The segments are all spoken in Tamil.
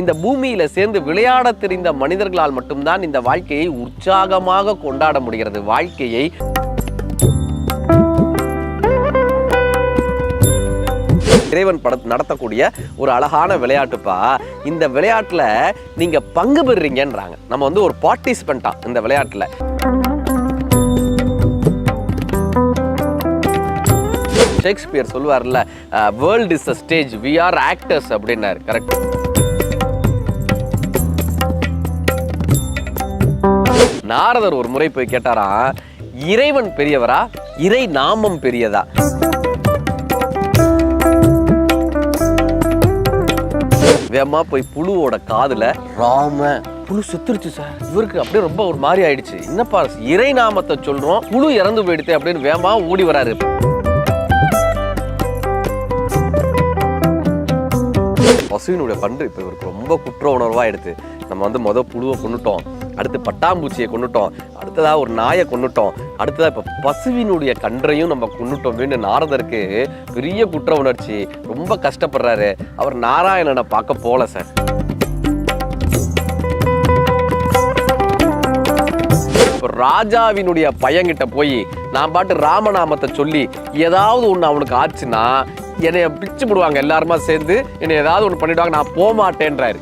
இந்த பூமியில சேர்ந்து விளையாட தெரிந்த மனிதர்களால் மட்டும்தான் இந்த வாழ்க்கையை உற்சாகமாக கொண்டாட முடிகிறது. வாழ்க்கையை இறைவன் பட நடத்தக்கூடிய ஒரு அழகான விளையாட்டுப்பா. இந்த விளையாட்டில் நீங்க பங்கு பெறுறீங்கன்றாங்க. நம்ம வந்து ஒரு பார்ட்டிசிபெண்டா இந்த விளையாட்டில். Shakespeare சொல்லுவார்ல world is a stage we are actors அப்படின்னாரு. கரெக்ட் நாரதர் ஒரு முறை போய் கேட்டாரா இறைவன் பெரியவரா இறை நாமம் பெரியதா? வேகமா போய் புழுவோட காதுல ராம புழு செத்துருச்சு சார். இவருக்கு அப்படியே ரொம்ப ஒரு மாதிரி ஆயிடுச்சு. என்னப்பா இறை நாமத்தை சொல்றோம் புழு இறந்து போயிடுது அப்படின்னு வேமா ஓடி வராரு. பசுவினுடைய பண்பு இப்போ இவருக்கு ரொம்ப குற்ற உணர்வாக எடுத்து நம்ம வந்து மொதல் புழுவை கொண்டுட்டோம் அடுத்து பட்டாம்பூச்சியை கொண்டுட்டோம் அடுத்ததாக ஒரு நாயை கொண்டுட்டோம் அடுத்ததாக இப்போ பசுவினுடைய கன்றையும் நம்ம கொண்டுட்டோம் மீண்டும் நாரதருக்கு பெரிய குற்ற உணர்ச்சி. ரொம்ப கஷ்டப்படுறாரு. அவர் நாராயணனை பார்க்க போல சார். இப்போ ராஜாவினுடைய பையன்கிட்ட போய் நான் பாட்டு ராமநாமத்தை சொல்லி ஏதாவது ஒன்று அவனுக்கு ஆச்சுன்னா என்னைய பிச்சு போடுவாங்க. எல்லாருமா சேர்ந்து என்னை ஏதாவது ஒன்று பண்ணிடுவாங்க. நான் போக மாட்டேன்றாரு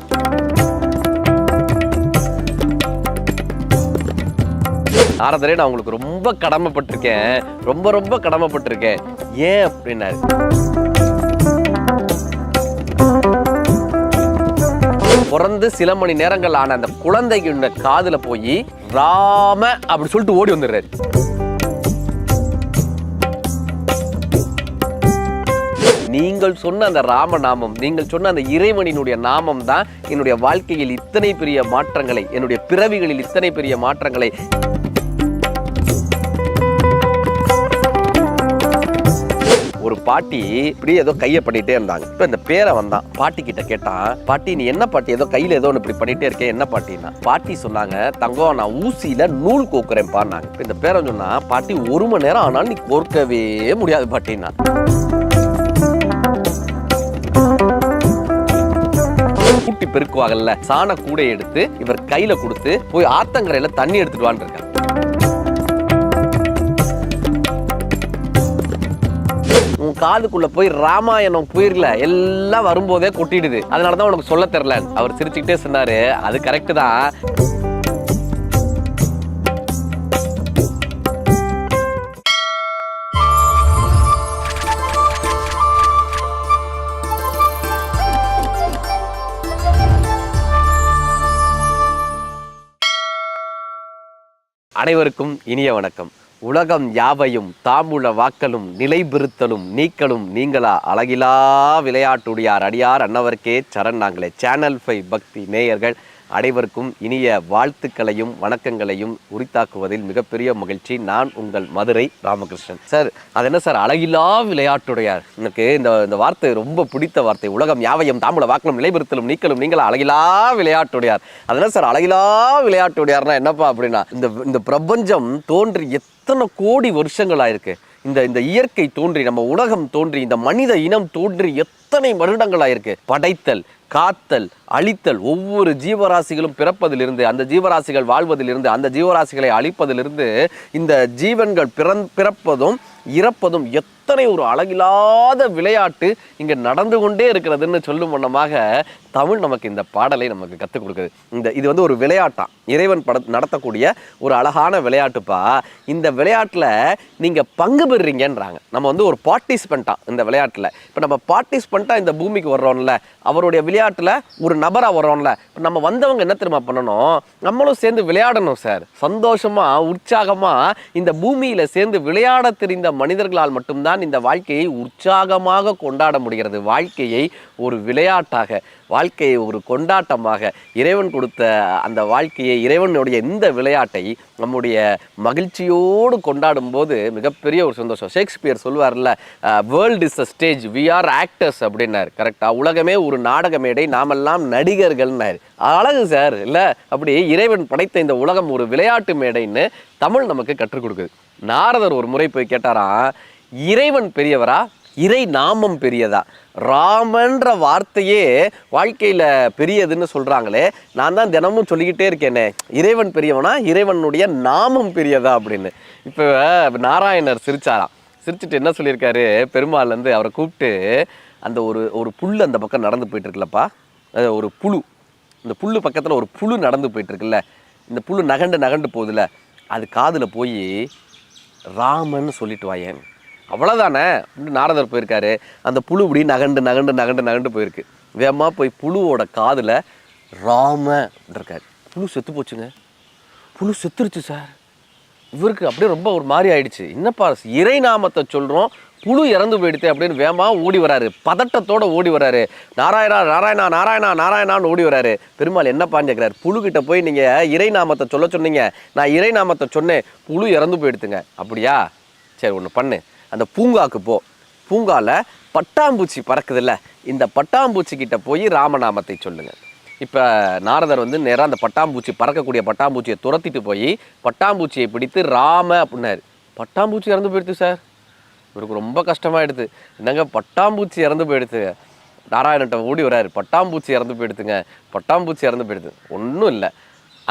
சாரதரே நான் உங்களுக்கு ரொம்ப கடமைப்பட்டிருக்கேன். ரொம்ப ரொம்ப கடமைப்பட்டிருக்கேன். ஏன் அப்படின்னாரு. பிறந்து சில மணி நேரங்கள் ஆன அந்த குழந்தைகளோட காதுல போய் ராம அப்படி சொல்லிட்டு ஓடி வந்துடுறாரு. நீங்கள் சொன்ன அந்த ராம நாமம் நீங்கள் சொன்ன அந்த இறைவனினுடைய நாமம் தான் என்னுடைய வாழ்க்கையில் இத்தனை பெரிய மாற்றங்களை என்னுடைய பிறவிகளில் இத்தனை பெரிய மாற்றங்களை ஒரு பாட்டி இப்படி ஏதோ கையை பண்ணிட்டே இருந்தாங்க. இப்போ இந்த பேரை வந்தான் பாட்டி கிட்ட கேட்டான் பாட்டி நீ என்ன பாட்டி? ஏதோ கையில் ஏதோ ஒன்று இப்படி பண்ணிட்டே இருக்கேன் என்ன பாட்டின்னா? பாட்டி சொன்னாங்க தங்கம் நான் ஊசியில் நூல் கோக்குறேன் பாடினாங்க இப்போ இந்த பேரை சொன்னால் பாட்டி ஒரு மணி நேரம் ஆனாலும் நீ கோர்க்கவே முடியாது பாட்டின்னா. கூட்டி பெருக்குவாங்கல்ல சாண கூடை எடுத்து இவர் கையில கொடுத்து போய் ஆத்தங்கரையில தண்ணி எடுத்துட்டு வான்னு உன் காதுக்குள்ள போய் ராமாயணம் போயிரல எல்லாம் வரும்போதே கொட்டிடுது. அதனாலதான் உனக்கு சொல்ல தெரியல. அவர் சிரிச்சுக்கிட்டே சொன்னாரு. அது கரெக்ட் தான். அனைவருக்கும் இனிய வணக்கம். உலகம் யாவையும் தாமுல வாக்கலும் நிலைபெறுத்தலும் நீக்கலும் நீங்களா? அழகிலா விளையாட்டுடையார் அடியார் அன்னவர்க்கே சரண் நாங்களே. சேனல் ஃபைவ் பக்தி நேயர்கள் அனைவருக்கும் இனிய வாழ்த்துக்களையும் வணக்கங்களையும் உரித்தாக்குவதில் மிகப்பெரிய மகிழ்ச்சி. நான் உங்கள் மதுரை ராமகிருஷ்ணன். சார் அது என்ன சார்? அழகிலா விளையாட்டுடையார் எனக்கு இந்த இந்த வார்த்தை ரொம்ப பிடித்த வார்த்தை. உலகம் யாவையும் தாமுல வாக்கலும் நிலைபெறுத்தலும் நீக்கலும் நீங்கள்? அழகிலா விளையாட்டுடையார். அது என்ன சார்? அழகிலா விளையாட்டுடையார்னா என்னப்பா அப்படின்னா இந்த இந்த பிரபஞ்சம் தோன்றி எத்தனை கோடி வருஷங்கள் ஆயிருக்கு இந்த இந்த இயற்கை தோன்றி நம்ம உலகம் தோன்றி இந்த மனித இனம் தோன்றி எத்தனை வருடங்கள் ஆயிருக்கு படைத்தல் காத்தல் அழித்தல் ஒவ்வொரு ஜீவராசிகளும் பிறப்பதிலிருந்து அந்த ஜீவராசிகள் வாழ்வதிலிருந்து அந்த ஜீவராசிகளை அழிப்பதிலிருந்து இந்த ஜீவன்கள் பிறந் பிறப்பதும் இறப்பதும் அத்தனை ஒரு அழகில்லாத விளையாட்டு இங்கே நடந்து கொண்டே இருக்கிறதுன்னு சொல்லும் வண்ணமாக தமிழ் நமக்கு இந்த பாடலை நமக்கு கற்றுக் கொடுக்குது. இந்த இது வந்து ஒரு விளையாட்டான் இறைவன் பட நடத்தக்கூடிய ஒரு அழகான விளையாட்டுப்பா. இந்த விளையாட்டில் நீங்கள் பங்கு பெறுறீங்கன்றாங்க. நம்ம வந்து ஒரு பார்ட்டிசிபெண்ட்டாக இந்த விளையாட்டில். இப்போ நம்ம பார்ட்டிசிபெண்ட்டாக இந்த பூமிக்கு வர்றோம்ல அவருடைய விளையாட்டில் ஒரு நபராக வர்றோம்ல இப்போ நம்ம வந்தவங்க என்ன தெரியுமா பண்ணணும்? நம்மளும் சேர்ந்து விளையாடணும் சார். சந்தோஷமாக உற்சாகமாக இந்த பூமியில் சேர்ந்து விளையாட தெரிந்த மனிதர்களால் மட்டும்தான் இந்த வாழ்க்கையை உற்சாகமாக கொண்டாட முடிகிறது. வாழ்க்கையை ஒரு விளையாட்டாக வாழ்க்கையை ஒரு கொண்டாட்டமாக இறைவன் கொடுத்த அந்த வாழ்க்கையை இறைவனுடைய இந்த விளையாட்டை நம்முடைய மகிழ்ச்சியோடு கொண்டாடும் போது மிகப்பெரிய ஒரு சந்தோஷம். Shakespeare சொல்லுவார்ல world is a stage we are actors அப்படின்னாரு. கரெக்டாக உலகமே ஒரு நாடக மேடை நாமெல்லாம் நடிகர்கள்னாரு. அழகு சார் இல்லை? அப்படி இறைவன் படைத்த இந்த உலகம் ஒரு விளையாட்டு மேடைன்னு தமிழ் நமக்கு கற்றுக் கொடுக்குது. நாரதர் ஒரு முறை போய் கேட்டாராம் இறைவன் பெரியவரா? இறை நாமம் பெரியதா? ராமன்ற வார்த்தையே வாழ்க்கையில் பெரியதுன்னு சொல்கிறாங்களே நான் தான் தினமும் சொல்லிக்கிட்டே இருக்கேனே இறைவன் பெரியவனா? இறைவனுடைய நாமம் பெரியதா அப்படின்னு. இப்போ நாராயணர் சிரிச்சாராம். சிரிச்சிட்டு என்ன சொல்லியிருக்காரு? பெருமாள்லேருந்து அவரை கூப்பிட்டு அந்த ஒரு ஒரு புல் அந்த பக்கம் நடந்து போயிட்டுருக்குல்லப்பா. அது ஒரு புழு. இந்த புல் பக்கத்தில் ஒரு புழு நடந்து போயிட்டுருக்குல்ல. இந்த புழு நகண்டு நகண்டு போகுதுல அது காதில் போய் ராமன்னு சொல்லிட்டு வாயேன். அவ்வளோதானே அப்படின்னு நாரதர் போயிருக்காரு. அந்த புழு இப்படி நகண்டு நகண்டு நகண்டு நகண்டு போயிருக்கு. வேகமாக போய் புழுவோட காதில் ராம இருக்காரு. புழு செத்து போச்சுங்க. புழு செத்துருச்சு சார். இவருக்கு அப்படியே ரொம்ப ஒரு மாதிரி ஆயிடுச்சு. என்னப்பா இறை நாமத்தை சொல்கிறோம் புழு இறந்து போயிடுத்து அப்படின்னு வேமா ஓடி வராரு. பதட்டத்தோட ஓடி வராரு. நாராயணா நாராயணா நாராயணா நாராயணான்னு ஓடி வராரு. பெருமாள் என்னப்பான்னு கேட்குறாரு புழு போய் நீங்கள் இறை நாமத்தை சொல்ல சொன்னீங்க. நான் இறை நாமத்தை சொன்னேன். புழு இறந்து போயிடுத்துங்க அப்படியா? சரி ஒன்று பண்ணு. அந்த பூங்காக்கு போ. பூங்காவில் பட்டாம்பூச்சி பறக்குதுல்ல? இந்த பட்டாம்பூச்சி கிட்ட போய் ராமநாமத்தை சொல்லுங்கள் இப்போ நாரதர் வந்து நேராக அந்த பட்டாம்பூச்சி பறக்கக்கூடிய பட்டாம்பூச்சியை துரத்திட்டு போய் பட்டாம்பூச்சியை பிடித்து ராம அப்படின்னாரு பட்டாம்பூச்சி இறந்து போயிடுது சார். இவருக்கு ரொம்ப கஷ்டமாயிடுது என்னங்க பட்டாம்பூச்சி இறந்து போயிடுது நாராயணட்ட ஓடி வராரு. பட்டாம்பூச்சி இறந்து போயிடுதுங்க பட்டாம்பூச்சி இறந்து போயிடுது ஒன்றும் இல்லை.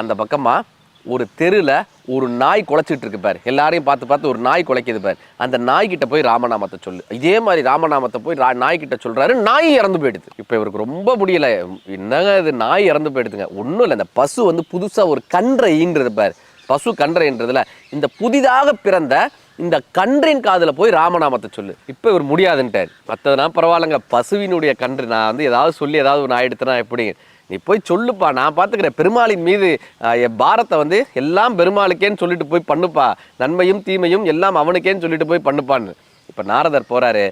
அந்த பக்கமாக ஒரு தெருவில் ஒரு நாய் குலைச்சிட்டு இருக்கு பாரு. எல்லாரையும் பார்த்து பார்த்து ஒரு நாய் குலைக்குது பாரு. அந்த நாய்கிட்ட போய் ராமநாமத்தை சொல்லு. இதே மாதிரி ராமநாமத்தை போய் ரா நாய்கிட்ட சொல்கிறாரு நாய் இறந்து போயிடுது. இப்போ இவருக்கு ரொம்ப முடியல. என்னங்க இது? நாய் இறந்து போயிடுதுங்க. ஒன்றும் இல்லை. இந்த பசு வந்து புதுசாக ஒரு கன்றை ஈன்றது பாரு. பசு கன்றைன்றதுல இந்த புதிதாக பிறந்த இந்த கன்றின் காதில் போய் ராமநாமத்தை சொல்லு. இப்போ இவர் முடியாதுன்ட்டார். மற்றதுனா பரவாயில்லைங்க. பசுவினுடைய கன்று. நான் வந்து ஏதாவது சொல்லி ஏதாவது ஒன்று ஆயிடுத்துனா எப்படி நீ போய் சொல்லுப்பா. நான் பார்த்துக்கிறேன் பெருமாளின் மீது என் பாரத்தை வந்து எல்லாம் பெருமாளுக்கேன்னு சொல்லிட்டு போய் பண்ணுப்பா. நன்மையும் தீமையும் எல்லாம் அவனுக்கேன்னு சொல்லிட்டு போய் பண்ணுப்பான்னு. இப்போ நாரதர் போகிறாரு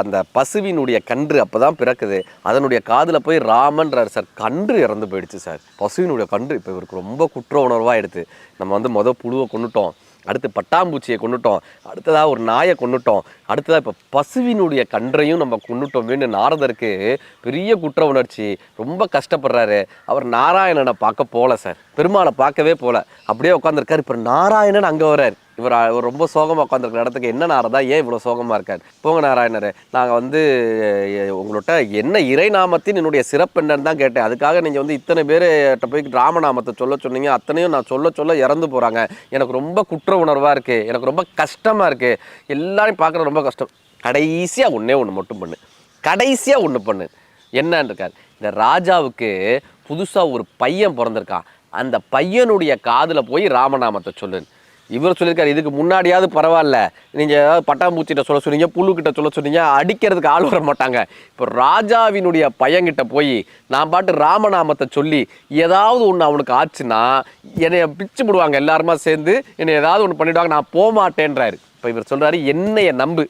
அந்த பசுவினுடைய கன்று அப்போ தான் பிறக்குது. அதனுடைய காதில் போய் ராமன்றார் சார். கன்று இறந்து போயிடுச்சு சார். பசுவினுடைய கன்று இப்போ இவருக்கு ரொம்ப குற்ற உணர்வாக எடுத்து. நம்ம வந்து மொதல் புழுவை கொண்டுட்டோம் அடுத்து பட்டாம்பூச்சியை கொண்டுட்டோம் அடுத்ததாக ஒரு நாயை கொண்டுட்டோம் அடுத்ததாக இப்போ பசுவினுடைய கன்றையும் நம்ம கொண்டுட்டோமேனு நாரதருக்கு பெரிய குற்ற உணர்ச்சி. ரொம்ப கஷ்டப்படுறாரு. அவர் நாராயணனை பார்க்க போகல சார். பெருமாளை பார்க்கவே போகல அப்படியே உட்காந்துருக்காரு இப்போ நாராயணன் அங்கே வர்றார். இவர் இவர் ரொம்ப சோகமாக உட்காந்துருக்க இடத்துக்கு என்ன நாரதா ஏன் இவ்வளோ சோகமாக இருக்கார்? போங்க நாராயணர் நாங்கள் வந்து உங்கள்கிட்ட என்ன இறை நாமத்தின் என்னுடைய சிறப்பு என்னன்னு தான் கேட்டேன். அதுக்காக நீங்கள் வந்து இத்தனை பேர்கிட்ட போய் ராமநாமத்தை சொல்ல சொன்னீங்க. அத்தனையும் நான் சொல்ல சொல்ல இறந்து போகிறாங்க எனக்கு ரொம்ப குற்ற உணர்வாக இருக்குது எனக்கு ரொம்ப கஷ்டமாக இருக்குது எல்லாரையும் பார்க்குறது ரொம்ப கஷ்டம். கடைசியாக ஒன்றே ஒன்று மட்டும் பண்ணு. கடைசியாக ஒன்று பண்ணு. என்னன்னு இருக்கார். இந்த ராஜாவுக்கு புதுசாக ஒரு பையன் பிறந்திருக்கான். அந்த பையனுடைய காதில் போய் ராமநாமத்தை சொல்லுன்னு. இவர் சொல்லியிருக்காரு இதுக்கு முன்னாடியாவது பரவாயில்ல. நீங்கள் ஏதாவது பட்டாம்பூச்சிகிட்ட சொல்ல சொன்னீங்க புல்லுக்கிட்ட சொல்ல சொன்னீங்க அடிக்கிறதுக்கு ஆள் வர மாட்டாங்க. இப்போ ராஜாவினுடைய பையன்கிட்ட போய் நான் பாட்டு ராமநாமத்தை சொல்லி ஏதாவது ஒன்று அவனுக்கு ஆச்சுன்னா என்னைய பிச்சு விடுவாங்க எல்லாருமா சேர்ந்து என்னை ஏதாவது ஒன்று பண்ணிவிடுவாங்க நான் போக மாட்டேன்றாரு இப்போ இவர் சொல்கிறாரு என்னைய நம்பு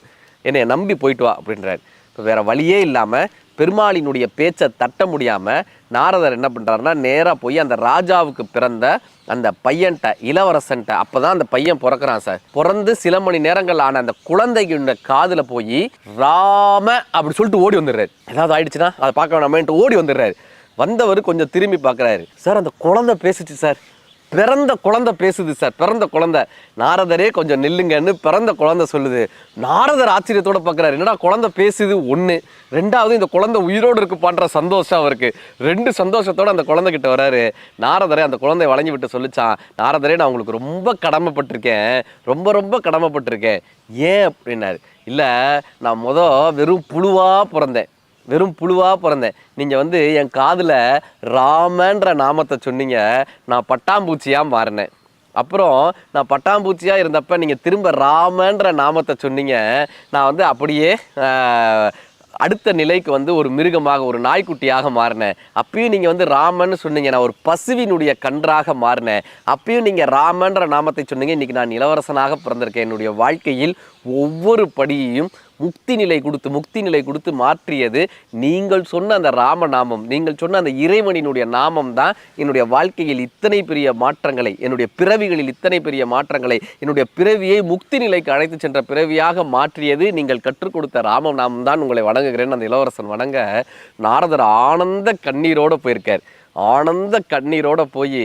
என்னைய நம்பி போயிட்டு வா அப்படின்றாரு. இப்போ வேறு வழியே இல்லாமல் பெருமாளினுடைய பேச்சை தட்ட முடியாமல் நாரதர் என்ன பண்ணுறாருன்னா நேராக போய் அந்த ராஜாவுக்கு பிறந்த அந்த பையன்ட்ட இளவரசன்ட்ட அப்போ தான் அந்த பையன் பிறக்கிறான் சார். பிறந்து சில மணி நேரங்கள் ஆன அந்த குழந்தைக்கு காதில் போய் ராம அப்படி சொல்லிட்டு ஓடி வந்துடுறாரு. ஏதாவது ஆயிடுச்சுன்னா அதை பார்க்க வேணாமேன்ட்டு ஓடி வந்துடுறாரு. வந்தவர் கொஞ்சம் திரும்பி பார்க்குறாரு. சார் அந்த குழந்தை பேசுச்சு சார். பிறந்த குழந்தை பேசுது சார் பிறந்த குழந்தை. நாரதரே கொஞ்சம் நில்லுங்கன்னு பிறந்த குழந்தை சொல்லுது. நாரதர் ஆச்சரியத்தோட பார்க்குறாரு என்னடா குழந்தை பேசுது? ஒன்று ரெண்டாவது இந்த குழந்தை உயிரோடு இருக்கு பண்ணுற சந்தோஷம் அவருக்கு. ரெண்டு சந்தோஷத்தோடு அந்த குழந்தைகிட்ட வராரு. நாரதரே அந்த குழந்தைய வளைஞ்சு விட்டு சொல்லிச்சான். நாரதரே நான் உங்களுக்கு ரொம்ப கடமைப்பட்டிருக்கேன். ரொம்ப ரொம்ப கடமைப்பட்டிருக்கேன். ஏன் அப்படின்னாரு. இல்லை நான் மொதல் வெறும் புழுவாக பிறந்தேன். வெறும் புழுவாக பிறந்தேன். நீங்கள் வந்து என் காதில் ராமன்ற நாமத்தை சொன்னீங்க. நான் பட்டாம்பூச்சியாக மாறினேன். அப்புறம் நான் பட்டாம்பூச்சியாக இருந்தப்ப நீங்கள் திரும்ப ராமன்ற நாமத்தை சொன்னீங்க. நான் வந்து அப்படியே அடுத்த நிலைக்கு வந்து ஒரு மிருகமாக ஒரு நாய்க்குட்டியாக மாறினேன். அப்பயும் நீங்கள் வந்து ராமன்னு சொன்னீங்க. நான் ஒரு பசுவினுடைய கன்றாக மாறினேன். அப்பயும் நீங்கள் ராமன்ற நாமத்தை சொன்னீங்க. இன்றைக்கி நான் இளவரசனாக பிறந்திருக்கேன். என்னுடைய வாழ்க்கையில் ஒவ்வொரு படியையும் முக்தி நிலை கொடுத்து முக்தி நிலை கொடுத்து மாற்றியது நீங்கள் சொன்ன அந்த ராமநாமம் நீங்கள் சொன்ன அந்த இறைவனினுடைய நாமம் தான் என்னுடைய வாழ்க்கையில் இத்தனை பெரிய மாற்றங்களை என்னுடைய பிறவிகளில் இத்தனை பெரிய மாற்றங்களை என்னுடைய பிறவியை முக்தி நிலைக்கு அழைத்து சென்ற பிறவியாக மாற்றியது நீங்கள் கற்றுக் கொடுத்த ராம நாமம் தான் உங்களை வணங்குகிறேன். அந்த இளவரசன் வணங்க நாரதர் ஆனந்த கண்ணீரோடு போயிருக்கார். ஆனந்த கண்ணீரோட போய்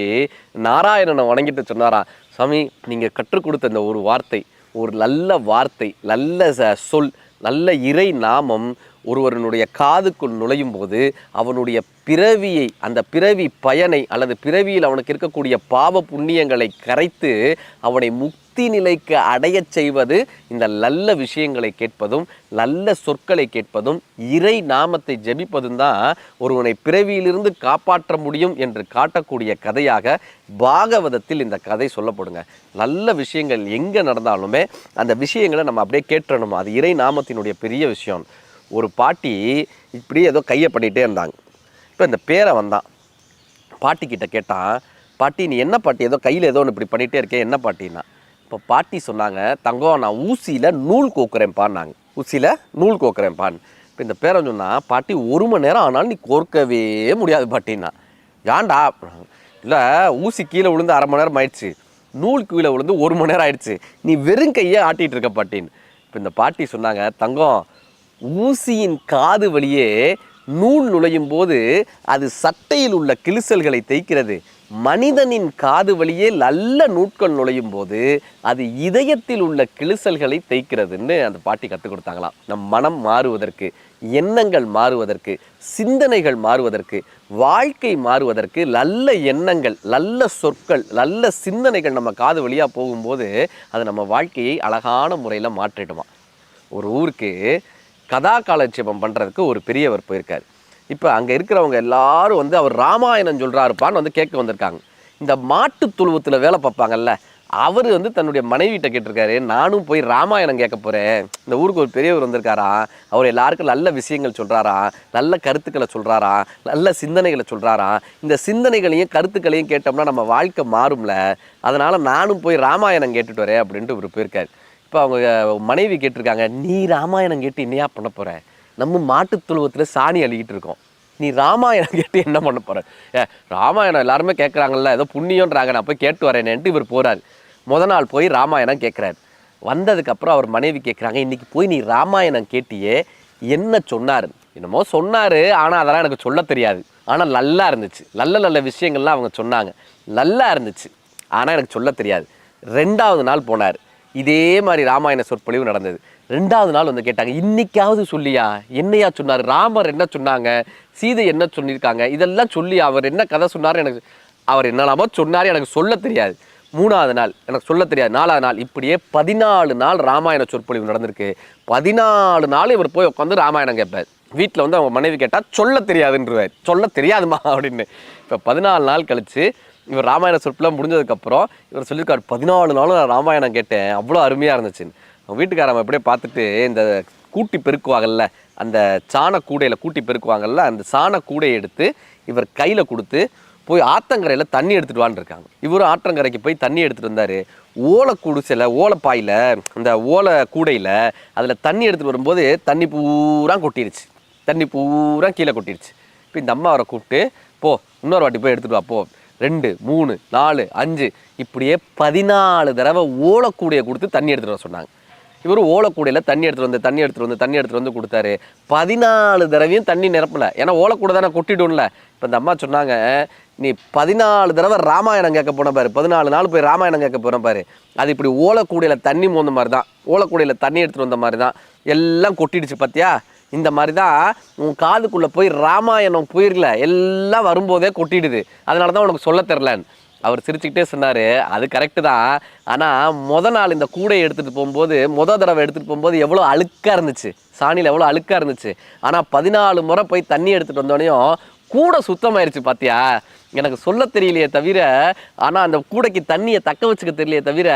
நாராயணனை வணங்கிட்டு சொன்னாராம் சாமி நீங்கள் கற்றுக் கொடுத்த இந்த ஒரு வார்த்தை ஒரு நல்ல வார்த்தை நல்ல ச- சொல் நல்ல இறை நாமம் ஒருவனுடைய காதுக்குள் நுழையும் போது அவனுடைய பிறவியை அந்த பிறவி பயனை அல்லது பிறவியில் அவனுக்கு இருக்கக்கூடிய பாவ புண்ணியங்களை கரைத்து அவனை முக் பக்தி நிலைக்கு அடையச் செய்வது இந்த நல்ல விஷயங்களை கேட்பதும் நல்ல சொற்களை கேட்பதும் இறை நாமத்தை ஜெபிப்பதும் தான் ஒருவனை பிறவியிலிருந்து காப்பாற்ற முடியும் என்று காட்டக்கூடிய கதையாக பாகவதத்தில் இந்த கதை சொல்லப்படுங்க. நல்ல விஷயங்கள் எங்கே நடந்தாலுமே அந்த விஷயங்களை நம்ம அப்படியே கேட்டணும் அது இறை நாமத்தினுடைய பெரிய விஷயம். ஒரு பாட்டி இப்படி ஏதோ கையை பண்ணிகிட்டே இருந்தாங்க. இப்போ இந்த பேரை வந்தான். பாட்டிக்கிட்ட கேட்டான் பாட்டி நீ என்ன பாட்டி? ஏதோ கையில் ஏதோ ஒன்று இப்படி பண்ணிகிட்டே இருக்கேன் என்ன பாட்டின்னா? இப்போ பாட்டி சொன்னாங்க தங்கம் நான் ஊசியில் நூல் கோக்குறேன்ப்பான்னாங்க ஊசியில் நூல் கோக்குறேன்ப்பான்னு இப்போ இந்த பேரை சொன்னால் பாட்டி ஒரு மணி நேரம் ஆனாலும் நீ கோர்க்கவே முடியாது பாட்டின்னா. ஏன்டா? இல்லை ஊசி கீழே விழுந்து அரை மணி நேரம் ஆயிடுச்சு. நூல் கீழே விழுந்து ஒரு மணி நேரம் ஆயிடுச்சு. நீ வெறும் கையே ஆட்டிகிட்டு இருக்க பாட்டின்னு. இப்போ இந்த பாட்டி சொன்னாங்க தங்கம் ஊசியின் காது வழியே நூல் நுழையும் போது அது சட்டையில் உள்ள கிழிசல்களை தேய்க்கிறது. மனிதனின் காது வழியே நல்ல நூட்கள் நுழையும் போது அது இதயத்தில் உள்ள கிழிசல்களை தேய்க்கிறதுன்னு அந்த பாட்டி கற்றுக் கொடுத்தாங்களாம். நம் மனம் மாறுவதற்கு எண்ணங்கள் மாறுவதற்கு சிந்தனைகள் மாறுவதற்கு வாழ்க்கை மாறுவதற்கு நல்ல எண்ணங்கள் நல்ல சொற்கள் நல்ல சிந்தனைகள் நம்ம காது வழியாக போகும்போது அது நம்ம வாழ்க்கையை அழகான முறையில் மாற்றிடுமா. ஒரு ஊருக்கு கதா காலட்சேபம் பண்ணுறதுக்கு ஒரு பெரியவர் போயிருக்கார். இப்போ அங்கே இருக்கிறவங்க எல்லாரும் வந்து அவர் ராமாயணம் சொல்கிறாருப்பான்னு வந்து கேட்க வந்திருக்காங்க. இந்த மாட்டு துழுவத்தில் வேலை பார்ப்பாங்கல்ல அவர் வந்து தன்னுடைய மனைவிட்ட கேட்டிருக்காரு நானும் போய் ராமாயணம் கேட்க போகிறேன் இந்த ஊருக்கு ஒரு பெரியவர் வந்திருக்காரா? அவர் எல்லாருக்கும் நல்ல விஷயங்கள் சொல்கிறாரா நல்ல கருத்துக்களை சொல்கிறாரா நல்ல சிந்தனைகளை சொல்கிறாரா இந்த சிந்தனைகளையும் கருத்துக்களையும் கேட்டோம்னா நம்ம வாழ்க்கை மாறும்ல. அதனால் நானும் போய் ராமாயணம் கேட்டுட்டு வரேன் அப்படின்ட்டு இவர் போயிருக்காரு. இப்போ அவங்க மனைவி கேட்டிருக்காங்க நீ ராமாயணம் கேட்டு என்னையா பண்ண போகிற நம்ம மாட்டுத் தொழுவத்தில் சாணி அழுகிட்டு இருக்கோம். நீ ராமாயணம் கேட்டு என்ன பண்ண போகிற ஏ ராமாயணம் எல்லாருமே கேட்குறாங்கல்ல ஏதோ புண்ணியன்றாங்க நான் போய் கேட்டு வரேனேன்ட்டு இவர் போகிறார் முத நாள் போய் ராமாயணம் கேட்குறாரு வந்ததுக்கப்புறம் அவர் மனைவி கேட்குறாங்க இன்றைக்கி போய் நீ ராமாயணம் கேட்டியே என்ன சொன்னார்? என்னமோ சொன்னார் ஆனால் அதெல்லாம் எனக்கு சொல்ல தெரியாது. ஆனால் நல்லா இருந்துச்சு. நல்ல நல்ல விஷயங்கள்லாம் அவங்க சொன்னாங்க. நல்லா இருந்துச்சு. ஆனால் எனக்கு சொல்ல தெரியாது. ரெண்டாவது நாள் போனார். இதே மாதிரி ராமாயண சொற்பொழிவு நடந்தது. ரெண்டாவது நாள் வந்து கேட்டாங்க இன்னைக்காவது சொல்லியா? என்னையா சொன்னார்? ராமர் என்ன சொன்னாங்க? சீதை என்ன சொல்லியிருக்காங்க? இதெல்லாம் சொல்லி அவர் என்ன கதை சொன்னார் எனக்கு அவர் என்னெல்லாமோ சொன்னார் எனக்கு சொல்ல தெரியாது. மூணாவது நாள் எனக்கு சொல்ல தெரியாது. நாலாவது நாள் இப்படியே பதினாலு நாள் ராமாயண சொற்பொழிவு நடந்திருக்கு. பதினாலு நாள் இவர் போய் உட்காந்து ராமாயணம் கேட்பார். வீட்டில் வந்து அவங்க மனைவி கேட்டால் சொல்ல தெரியாதுன்றவார். சொல்ல தெரியாதுமா? அப்படின்னு. இப்போ பதினாலு நாள் கழித்து இவர் ராமாயண சொற்பெல்லாம் முடிஞ்சதுக்கப்புறம் இவர் சொல்லியிருக்காரு பதினாலு நாளும் நான் ராமாயணம் கேட்டேன். அவ்வளோ அருமையாக இருந்துச்சு அவங்க அப்படியே பார்த்துட்டு இந்த கூட்டி பெருக்குவாங்கல்ல அந்த சாண கூடையில் கூட்டி பெருக்குவாங்கல்ல அந்த சாண கூடையை எடுத்து இவர் கையில் கொடுத்து போய் ஆத்தங்கரையில் தண்ணி எடுத்துகிட்டு வான்னு இருக்காங்க. இவரும் ஆற்றங்கரைக்கு போய் தண்ணி எடுத்துகிட்டு வந்தார். ஓலை குடிசையில் ஓலைப்பாயில் அந்த ஓலை கூடையில் அதில் தண்ணி எடுத்துகிட்டு வரும்போது தண்ணி பூரா கொட்டிருச்சு. தண்ணி பூரா கீழே கொட்டிருச்சு. இப்போ இந்த அம்மா அவரை கூப்பிட்டு போ இன்னொரு வாட்டி போய் எடுத்துகிட்டு வா போ. ரெண்டு மூணு நாலு அஞ்சு. இப்படியே பதினாலு தடவை ஓலைக்கூடையை கொடுத்து தண்ணி எடுத்துகிட்டு வர சொன்னாங்க. இவர் ஓலக்கூடையில் தண்ணி எடுத்துகிட்டு வந்து தண்ணி எடுத்துகிட்டு வந்து தண்ணி எடுத்துகிட்டு வந்து கொடுத்தாரு. பதினாலு தடவையும் தண்ணி நிரப்பலை. ஏன்னா ஓலக்கூட தானே கொட்டிடும்ல. இப்போ இந்த அம்மா சொன்னாங்க நீ பதினாலு தடவை ராமாயணம் கேட்க போன பாரு. பதினாலு நாள் போய் ராமாயணம் கேட்க போன பாரு. அது இப்படி ஓலக்கூடையில் தண்ணி மோந்த மாதிரி தான் ஓலைக்கூடையில் தண்ணி எடுத்துகிட்டு வந்த மாதிரி தான் எல்லாம் கொட்டிடுச்சு பார்த்தியா இந்த மாதிரி தான் உன் காதுக்குள்ளே போய் ராமாயணம் போயிடல எல்லாம் வரும்போதே கொட்டிடுது. அதனால தான் உனக்கு சொல்ல தெரிலன்னு அவர் சிரிச்சுக்கிட்டே சொன்னார் அது கரெக்டு தான். ஆனால் முத நாள் இந்த கூடையை எடுத்துகிட்டு போகும்போது முத தடவை எடுத்துகிட்டு போகும்போது எவ்வளோ அழுக்காக இருந்துச்சு. சாணியில் எவ்வளோ அழுக்காக இருந்துச்சு. ஆனால் பதினாலு முறை போய் தண்ணி எடுத்துகிட்டு வந்தோடனையும் கூடை சுத்தமாயிருச்சு பார்த்தியா எனக்கு சொல்ல தெரியலையே தவிர ஆனால் அந்த கூடைக்கு தண்ணியை தக்க வச்சுக்க தெரியலையே தவிர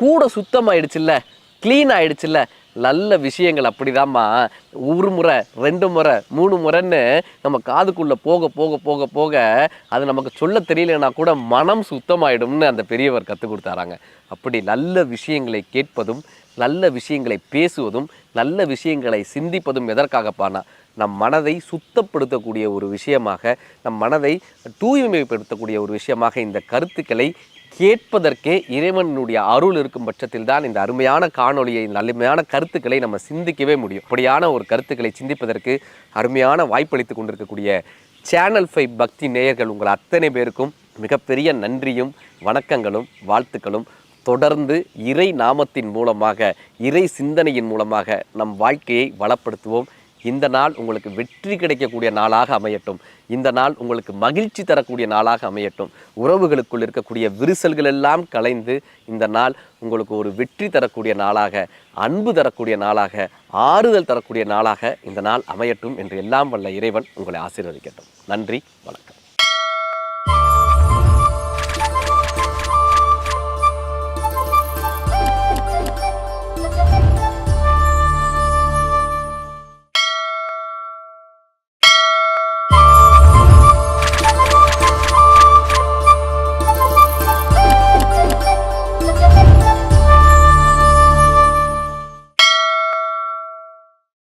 கூடை சுத்தமாயிடுச்சுல்ல க்ளீன் ஆயிடுச்சுல்ல. நல்ல விஷயங்கள் அப்படிதாம்மா. ஒரு முறை ரெண்டு முறை மூணு முறைன்னு நம்ம காதுக்குள்ளே போக போக போக போக அது நமக்கு சொல்ல தெரியலனா கூட மனம் சுத்தமாயிடும்னு அந்த பெரியவர் கற்றுக் கொடுத்தாராங்க. அப்படி நல்ல விஷயங்களை கேட்பதும் நல்ல விஷயங்களை பேசுவதும் நல்ல விஷயங்களை சிந்திப்பதும் எதற்காகப்பானா நம் மனதை சுத்தப்படுத்தக்கூடிய ஒரு விஷயமாக நம் மனதை தூய்மைப்படுத்தக்கூடிய ஒரு விஷயமாக இந்த கருத்துக்களை கேட்பதற்கே இறைவனுடைய அருள் இருக்கும் பட்சத்தில் தான் இந்த அருமையான காணொளியை இந்த அருமையான கருத்துக்களை நம்ம சிந்திக்கவே முடியும். அப்படியான ஒரு கருத்துக்களை சிந்திப்பதற்கு அருமையான வாய்ப்பளித்து கொண்டிருக்கக்கூடிய சேனல் ஃபைவ் பக்தி நேயர்கள் உங்கள் அத்தனை பேருக்கும் மிகப்பெரிய நன்றியும் வணக்கங்களும் வாழ்த்துக்களும். தொடர்ந்து இறை நாமத்தின் மூலமாக இறை சிந்தனையின் மூலமாக நம் வாழ்க்கையை வளப்படுத்துவோம். இந்த நாள் உங்களுக்கு வெற்றி கிடைக்கக்கூடிய நாளாக அமையட்டும். இந்த நாள் உங்களுக்கு மகிழ்ச்சி தரக்கூடிய நாளாக அமையட்டும். உறவுகளுக்குள் இருக்கக்கூடிய விரிசல்கள் எல்லாம் கலைந்து இந்த நாள் உங்களுக்கு ஒரு வெற்றி தரக்கூடிய நாளாக அன்பு தரக்கூடிய நாளாக ஆறுதல் தரக்கூடிய நாளாக இந்த நாள் அமையட்டும் என்று எல்லாம் வல்ல இறைவன் உங்களை ஆசீர்வதிக்கட்டும். நன்றி வணக்கம்.